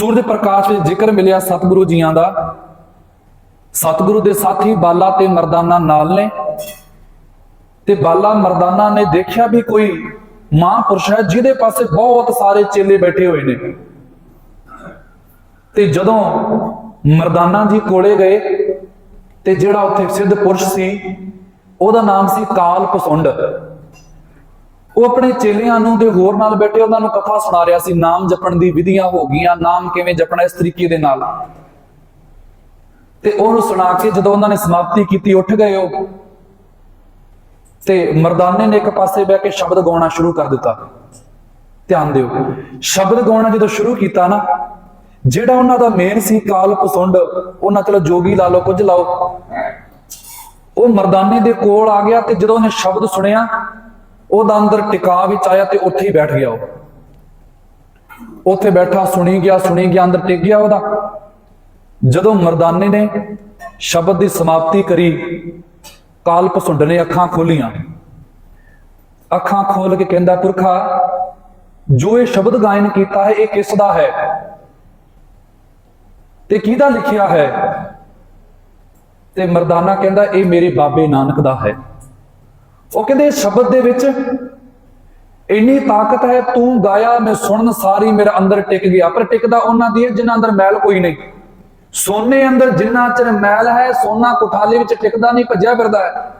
ਸੂਰਜ ਪ੍ਰਕਾਸ਼ ਵਿੱਚ ਜ਼ਿਕਰ ਮਿਲਿਆ ਸਤਿਗੁਰੂ ਜੀਆਂ ਦਾ। ਸਤਿਗੁਰੂ ਦੇ ਸਾਥੀ ਬਾਲਾ ਤੇ ਮਰਦਾਨਾ ਨਾਲ ਨੇ। ਤੇ ਬਾਲਾ ਮਰਦਾਨਾ ਨੇ ਦੇਖਿਆ ਵੀ ਕੋਈ ਮਹਾਂਪੁਰਸ਼ ਹੈ, ਜਿਹਦੇ ਪਾਸੇ ਬਹੁਤ ਸਾਰੇ ਚੇਲੇ ਬੈਠੇ ਹੋਏ ਨੇ। ਤੇ ਜਦੋਂ ਮਰਦਾਨਾ ਜੀ ਕੋਲੇ ਗਏ, ਤੇ ਜਿਹੜਾ ਉੱਥੇ ਸਿੱਧ ਪੁਰਸ਼ ਸੀ, ਉਹਦਾ ਨਾਮ ਸੀ ਕਾਲ ਪਸੁੰਡ। ਉਹ ਆਪਣੇ ਚੇਲਿਆਂ ਨੂੰ ਤੇ ਹੋਰ ਨਾਲ ਬੈਠੇ ਉਹਨਾਂ ਨੂੰ ਕਥਾ ਸੁਣਾ ਰਿਹਾ ਸੀ, ਨਾਮ ਜਪਣ ਦੀ ਵਿਧੀਆਂ ਹੋ ਗਈਆਂ, ਨਾਮ ਕਿਵੇਂ ਜਪਣਾ ਇਸ ਤਰੀਕੇ ਦੇ ਨਾਲ। ਤੇ ਉਹਨੂੰ ਸੁਣਾ ਕੇ ਜਦੋਂ ਉਹਨਾਂ ਨੇ ਸਮਾਪਤੀ ਕੀਤੀ, ਉੱਠ ਗਏ ਉਹ। ਤੇ ਮਰਦਾਨੇ ਨੇ ਇੱਕ ਪਾਸੇ ਬਹਿ ਕੇ ਸ਼ਬਦ ਗਾਉਣਾ ਸ਼ੁਰੂ ਕਰ ਦਿੱਤਾ। ਧਿਆਨ ਦਿਓ, ਸ਼ਬਦ ਗਾਉਣਾ ਜਦੋਂ ਸ਼ੁਰੂ ਕੀਤਾ ਨਾ, ਜਿਹੜਾ ਉਹਨਾਂ ਦਾ ਮੇਨ ਸੀ ਕਾਲ ਪਸੁੰਡ ਉਹਨਾਂ ਚਲੋ ਜੋਗੀ ਲਾ ਲਓ, ਕੁਝ ਲਾਓ। ਉਹ ਮਰਦਾਨੇ ਦੇ ਕੋਲ ਆ ਗਿਆ ਤੇ ਜਦੋਂ ਉਹਨੇ ਸ਼ਬਦ ਸੁਣਿਆ ਉਹਦਾ ਅੰਦਰ ਟਿਕਾ ਵਿੱਚ ਆਇਆ ਤੇ ਉੱਥੇ ਹੀ ਬੈਠ ਗਿਆ ਉਹ। ਉੱਥੇ ਬੈਠਾ, ਸੁਣੀ ਗਿਆ ਸੁਣੀ ਗਿਆ, ਅੰਦਰ ਟਿਕ ਗਿਆ ਉਹਦਾ। ਜਦੋਂ ਮਰਦਾਨੇ ਨੇ ਸ਼ਬਦ ਦੀ ਸਮਾਪਤੀ ਕਰੀ, ਕਾਲ ਪਸੁੰਡ ਨੇ ਅੱਖਾਂ ਖੋਲੀਆਂ। ਅੱਖਾਂ ਖੋਲ ਕੇ ਕਹਿੰਦਾ, ਪੁਰਖਾ, ਜੋ ਇਹ ਸ਼ਬਦ ਗਾਇਨ ਕੀਤਾ ਹੈ, ਇਹ ਕਿਸ ਦਾ ਹੈ? ਤੇ ਕਿਹਦਾ ਲਿਖਿਆ ਹੈ? ਤੇ ਮਰਦਾਨਾ ਕਹਿੰਦਾ, ਇਹ ਮੇਰੇ ਬਾਬੇ ਨਾਨਕ ਦਾ ਹੈ। ਉਹ ਕਹਿੰਦੇ, ਸ਼ਬਦ ਦੇ ਵਿੱਚ ਇੰਨੀ ਤਾਕਤ ਹੈ, ਤੂੰ ਗਾਇਆ, ਮੈਂ ਸੁਣਨ ਸਾਰੀ ਮੇਰਾ ਅੰਦਰ ਟਿਕ ਗਿਆ। ਪਰ ਟਿਕਦਾ ਉਹਨਾਂ ਦੀ ਹੈ, ਜਿਨ੍ਹਾਂ ਅੰਦਰ ਮੈਲ ਕੋਈ ਨਹੀਂ। ਸੋਨੇ ਅੰਦਰ ਜਿੰਨਾ ਚਿਰ ਮੈਲ ਹੈ, ਸੋਨਾ ਕੁਠਾਲੇ ਵਿੱਚ ਟਿਕਦਾ ਨਹੀਂ, ਭੱਜਿਆ ਫਿਰਦਾ ਹੈ।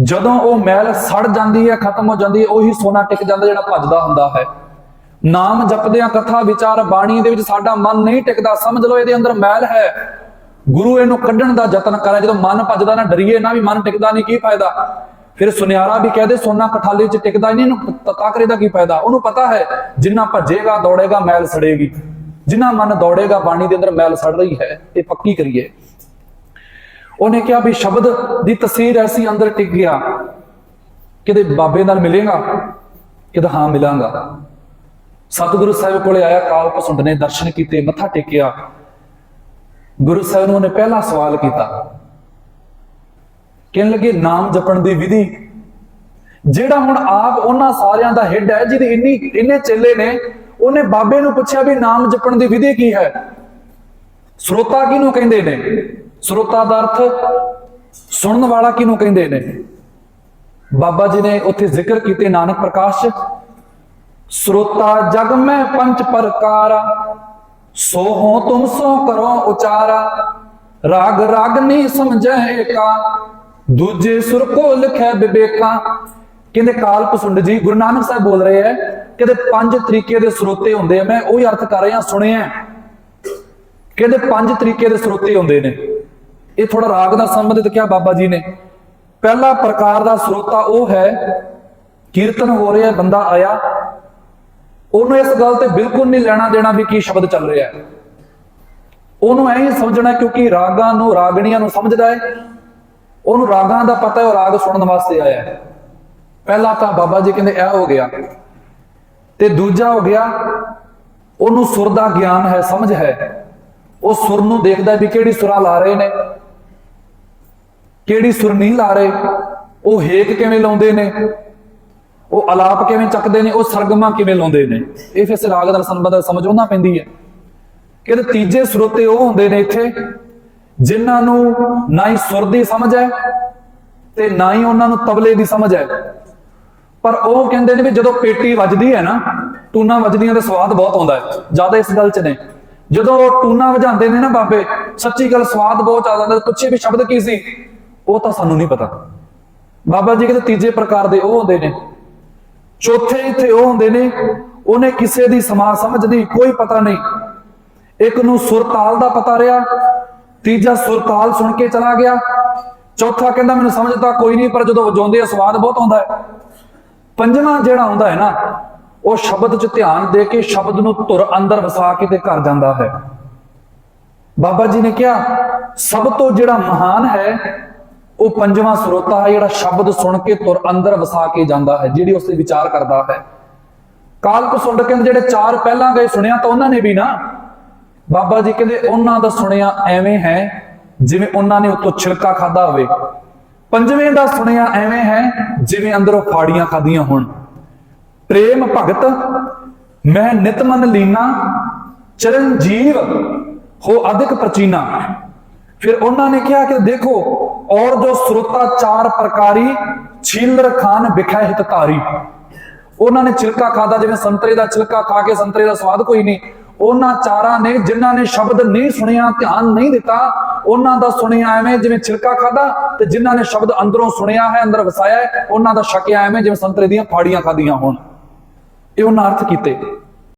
ਜਦੋਂ ਉਹ ਮੈਲ ਸੜ ਜਾਂਦੀ ਹੈ, ਖਤਮ ਹੋ ਜਾਂਦੀ ਹੈ, ਉਹੀ ਸੋਨਾ ਟਿਕ ਜਾਂਦਾ ਜਿਹੜਾ ਭੱਜਦਾ ਹੁੰਦਾ ਹੈ। ਨਾਮ ਜਪਦਿਆਂ ਕਥਾ, ਵਿਚਾਰ, ਬਾਣੀ ਦੇ ਵਿੱਚ ਸਾਡਾ ਮਨ ਨਹੀਂ ਟਿਕਦਾ। ਸਮਝ ਲਓ, ਇਹਦੇ ਅੰਦਰ ਮੈਲ ਹੈ। ਗੁਰੂ ਇਹਨੂੰ ਕੱਢਣ ਦਾ ਯਤਨ ਕਰੇ, ਜਦੋਂ ਮਨ ਭੱਜਦਾ ਨਾ, ਡਰੀਏ ਨਾ ਵੀ ਮਨ ਟਿਕਦਾ ਨਹੀਂ, ਕੀ ਫਾਇਦਾ? ਫਿਰ ਸੁਨਿਆਰਾ ਵੀ ਕਹਦੇ ਸੋਨਾ ਕਠਾਲੇ 'ਚ ਟਿਕਦਾ ਹੀ ਨਹੀਂ, ਇਹਨੂੰ ਪਤਾ ਦਾ ਕੀ ਫਾਇਦਾ? ਉਹਨੂੰ ਪਤਾ ਹੈ, ਜਿੰਨਾ ਭੱਜੇਗਾ, ਦੌੜੇਗਾ, ਮੈਲ ਸੜੇਗੀ। ਜਿੰਨਾ ਮਨ ਦੌੜੇਗਾ, ਬਾਣੀ ਦੇ ਅੰਦਰ ਮੈਲ ਸੜ ਰਹੀ ਹੈ, ਇਹ ਪੱਕੀ ਕਰੀਏ। ਉਹਨੇ ਕਿਹਾ ਵੀ ਸ਼ਬਦ ਦੀ ਤਸਵੀਰ ਐਸੀ ਅੰਦਰ ਟਿਕ ਗਿਆ, ਕਿਤੇ ਬਾਬੇ ਨਾਲ ਮਿਲੇਗਾ, ਕਿਤੇ ਹਾਂ ਮਿਲਾਂਗਾ। ਸਤਿਗੁਰੂ ਸਾਹਿਬ ਕੋਲੇ ਆਇਆ ਕਾਲ ਪਸੁੰਡ ਨੇ ਦਰਸ਼ਨ ਕੀਤੇ, ਮੱਥਾ ਟੇਕਿਆ। ਗੁਰੂ ਸਾਹਿਬ ਨੂੰ ਉਹਨੇ ਪਹਿਲਾ ਸਵਾਲ ਕੀਤਾ। ਕਹਿਣ ਲੱਗੇ, ਨਾਮ ਜਪਣ ਦੀ ਵਿਧੀ। ਜਿਹੜਾ ਹੁਣ ਆਪ ਉਹਨਾਂ ਸਾਰਿਆਂ ਦਾ ਹੈੱਡ ਹੈ, ਜਿਹਦੇ ਇੰਨੀ, ਇੰਨੇ ਚੇਲੇ ਨੇ, ਉਹਨੇ ਬਾਬੇ ਨੂੰ ਪੁੱਛਿਆ ਵੀ ਨਾਮ ਜਪਣ ਦੀ ਵਿਧੀ ਕੀ ਹੈ? ਸਰੋਤਾ ਕਿਹਨੂੰ ਕਹਿੰਦੇ ਨੇ? ਸਰੋਤਾ ਦਾ ਅਰਥ ਸੁਣਨ ਵਾਲਾ ਕਿਹਨੂੰ ਕਹਿੰਦੇ ਨੇ? ਬਾਬਾ ਜੀ ਨੇ ਉੱਥੇ ਜ਼ਿਕਰ ਕੀਤੇ, ਨਾਨਕ ਪ੍ਰਕਾਸ਼, ਸਰੋਤਾ ਜਗ ਮੈਂ ਪੰਜ ਪ੍ਰਕਾਰ। सो हो तुम सो करो उचारा राग रागनी समझे का ਦੂਜੇ ਸੁਰ ਕੋ ਲਿਖੈ ਵਿਵੇਕਾਂ ਕਹਿੰਦੇ ਕਾਲ ਪਸੁੰਡ ਜੀ ਗੁਰੂ ਨਾਨਕ ਸਾਹਿਬ ਬੋਲ ਰਹੇ ਹੈ ਕਹਿੰਦੇ ਪੰਜ ਤਰੀਕੇ ਦੇ ਸਰੋਤੇ ਹੁੰਦੇ ਆ ਮੈਂ ਉਹੀ ਅਰਥ ਕਰ ਰਿਹਾ ਸੁਣਿਆ ਕਹਿੰਦੇ ਪੰਜ ਤਰੀਕੇ ਦੇ ਸਰੋਤੇ ਹੁੰਦੇ ਨੇ ਇਹ ਥੋੜਾ ਰਾਗ ਨਾਲ ਸੰਬੰਧਿਤ ਕਿਹਾ ਬਾਬਾ ਜੀ ਨੇ ਪਹਿਲਾ ਪ੍ਰਕਾਰ ਦਾ ਸਰੋਤਾ ਉਹ ਹੈ ਕੀਰਤਨ ਹੋ ਰਿਹਾ ਬੰਦਾ ਆਇਆ ਉਹਨੂੰ ਇਸ ਗੱਲ ਤੇ ਬਿਲਕੁਲ ਨਹੀਂ ਲੈਣਾ ਦੇਣਾ ਵੀ ਕੀ ਸ਼ਬਦ ਚੱਲ ਰਿਹਾ ਹੈ। ਉਹਨੂੰ ਐਂ ਹੀ ਸਮਝਣਾ ਕਿਉਂਕਿ ਰਾਗਾਂ ਨੂੰ, ਰਾਗਣੀਆਂ ਨੂੰ ਸਮਝਦਾ ਹੈ। ਉਹਨੂੰ ਰਾਗਾਂ ਦਾ ਪਤਾ ਹੈ, ਉਹ ਰਾਗ ਸੁਣਨ ਵਾਸਤੇ ਆਇਆ ਹੈ। ਪਹਿਲਾ ਤਾਂ ਬਾਬਾ ਜੀ ਕਹਿੰਦੇ, ਇਹ ਹੋ ਗਿਆ। ਤੇ ਦੂਜਾ ਹੋ ਗਿਆ, ਉਹਨੂੰ ਸੁਰ ਦਾ ਗਿਆਨ ਹੈ, ਸਮਝ ਹੈ। ਉਹ ਸੁਰ ਨੂੰ ਦੇਖਦਾ ਵੀ ਕਿਹੜੀ ਸੁਰਾਂ ਲਾ ਰਹੇ ਨੇ, ਕਿਹੜੀ ਸੁਰ ਨਹੀਂ ਲਾ ਰਹੇ। ਉਹ ਹੇਕ ਕਿਵੇਂ ਲਾਉਂਦੇ ਨੇ? ਉਹ ਆਲਾਪ ਕਿਵੇਂ ਚੱਕਦੇ ਨੇ, ਉਹ ਸਰਗਮਾਂ ਕਿਵੇਂ ਲਾਉਂਦੇ ਨੇ? ਇਹ ਫਿਰ ਰਾਗ ਦਾ ਸੰਬੰਧ ਸਮਝ ਉਹਨਾਂ ਪੈਂਦੀ ਹੈ। ਕਹਿੰਦੇ ਤੀਜੇ ਸਰੋਤੇ ਉਹ ਹੁੰਦੇ ਨੇ ਇੱਥੇ, ਜਿਨ੍ਹਾਂ ਨੂੰ ਨਾ ਹੀ ਸੁਰ ਦੀ ਸਮਝ ਹੈ ਤੇ ਨਾ ਹੀ ਉਹਨਾਂ ਨੂੰ ਤਬਲੇ ਦੀ ਸਮਝ ਹੈ। ਪਰ ਉਹ ਕਹਿੰਦੇ ਨੇ ਵੀ ਜਦੋਂ ਪੇਟੀ ਵੱਜਦੀ ਹੈ ਨਾ, ਟੂਨਾ ਵੱਜਦੀਆਂ ਦਾ ਸਵਾਦ ਬਹੁਤ ਆਉਂਦਾ ਹੈ। ਜ਼ਿਆਦਾ ਇਸ ਗੱਲ 'ਚ ਨੇ। ਜਦੋਂ ਉਹ ਟੂਨਾ ਵਜਾਉਂਦੇ ਨੇ ਨਾ ਬਾਬੇ, ਸੱਚੀ ਗੱਲ ਸਵਾਦ ਬਹੁਤ ਜ਼ਿਆਦਾ ਜਾਂਦਾ ਪੁੱਛੇ ਵੀ ਸ਼ਬਦ ਕੀ ਸੀ? ਉਹ ਤਾਂ ਸਾਨੂੰ ਨਹੀਂ ਪਤਾ। ਬਾਬਾ ਜੀ ਕਹਿੰਦੇ ਤੀਜੇ ਪ੍ਰਕਾਰ ਦੇ ਉਹ ਹੁੰਦੇ ਨੇ। ਚੌਥੇ ਇੱਥੇ ਉਹ ਹੁੰਦੇ ਨੇ, ਉਹਨੇ ਕਿਸੇ ਦੀ ਸਮਾਜ ਸਮਝ ਦੀ ਕੋਈ ਪਤਾ ਨਹੀਂ। ਇੱਕ ਨੂੰ ਸੁਰਤਾਲ ਦਾ ਪਤਾ ਰਿਹਾ, ਤੀਜਾ ਸੁਰਤਾਲ ਸੁਣ ਕੇ ਚਲਾ ਗਿਆ। ਚੌਥਾ ਕਹਿੰਦਾ, ਮੈਨੂੰ ਸਮਝ ਤਾਂ ਕੋਈ ਨਹੀਂ, ਪਰ ਜਦੋਂ ਵਜਾਉਂਦੇ ਆ, ਸਵਾਦ ਬਹੁਤ ਆਉਂਦਾ ਹੈ। ਪੰਜਵਾਂ ਜਿਹੜਾ ਹੁੰਦਾ ਹੈ ਨਾ, ਉਹ ਸ਼ਬਦ 'ਚ ਧਿਆਨ ਦੇ ਕੇ ਸ਼ਬਦ ਨੂੰ ਧੁਰ ਅੰਦਰ ਵਸਾ ਕੇ ਤੇ ਕਰ ਜਾਂਦਾ ਹੈ। ਬਾਬਾ ਜੀ ਨੇ ਕਿਹਾ, ਸਭ ਤੋਂ ਜਿਹੜਾ ਮਹਾਨ ਹੈ ਉਹ ਪੰਜਵਾਂ ਸਰੋਤਾ ਹੈ ਜਿਹੜਾ ਸ਼ਬਦ ਸੁਣ ਕੇ ਤੁਰ ਅੰਦਰ ਵਸਾ ਕੇ ਜਾਂਦਾ ਹੈ, ਜਿਹੜੀ ਉਸ ਤੇ ਵਿਚਾਰ ਕਰਦਾ ਹੈ। ਕਾਲ ਕੁਸੁੰਡ ਕਹਿੰਦੇ ਜਿਹੜੇ ਚਾਰ ਪਹਿਲਾਂ ਗਏ ਸੁਣਿਆ ਤਾਂ ਉਹਨਾਂ ਨੇ ਵੀ ਨਾ। ਬਾਬਾ ਜੀ ਕਹਿੰਦੇ ਉਹਨਾਂ ਦਾ ਸੁਣਿਆ ਐਵੇਂ ਹੈ ਜਿਵੇਂ ਉਹਨਾਂ ਨੇ ਉਤੋਂ ਛਿਲਕਾ ਖਾਦਾ ਹੋਵੇ। ਪੰਜਵੇਂ ਦਾ ਸੁਣਿਆ ਐਵੇਂ ਹੈ ਜਿਵੇਂ ਅੰਦਰੋਂ ਫਾੜੀਆਂ ਖਾਦੀਆਂ ਹੋਣ। ਪ੍ਰੇਮ ਭਗਤ, ਮੈਂ ਨਿਤਮਨ ਲੀਨਾ, ਚਰਨਜੀਵ, ਹੋ ਅਧਿਕ ਪ੍ਰਚੀਨਾ। ਫਿਰ ਉਹਨਾਂ ਨੇ ਕਿਹਾ ਕਿ ਦੇਖੋ ਔਰ ਜੋ ਸਰੋਤਾ ਚਾਰ ਪ੍ਰਕਾਰੀ ਖਾਨ ਵਿਖੇ ਹਿਤਕਾਰੀ ਉਹਨਾਂ ਨੇ ਛਿਲਕਾ ਖਾਦਾ ਜਿਵੇਂ ਸੰਤਰੇ ਦਾ ਛਿਲਕਾ ਖਾ ਕੇ ਸੰਤਰੇ ਦਾ ਸਵਾਦ ਕੋਈ ਨਹੀਂ ਉਹਨਾਂ ਚਾਰਾਂ ਨੇ ਜਿਨ੍ਹਾਂ ਨੇ ਸ਼ਬਦ ਨਹੀਂ ਸੁਣਿਆ ਧਿਆਨ ਨਹੀਂ ਦਿੱਤਾ ਉਹਨਾਂ ਦਾ ਸੁਣਿਆ ਐਵੇਂ ਜਿਵੇਂ ਛਿਲਕਾ ਖਾਦਾ ਤੇ ਜਿਨ੍ਹਾਂ ਨੇ ਸ਼ਬਦ ਅੰਦਰੋਂ ਸੁਣਿਆ ਹੈ ਅੰਦਰ ਵਸਾਇਆ ਹੈ ਉਹਨਾਂ ਦਾ ਛਕਿਆ ਐਵੇਂ ਜਿਵੇਂ ਸੰਤਰੇ ਦੀਆਂ ਫਾੜੀਆਂ ਖਾਦੀਆਂ ਹੋਣ ਇਹ ਉਹਨਾਂ ਅਰਥ ਕੀਤੇ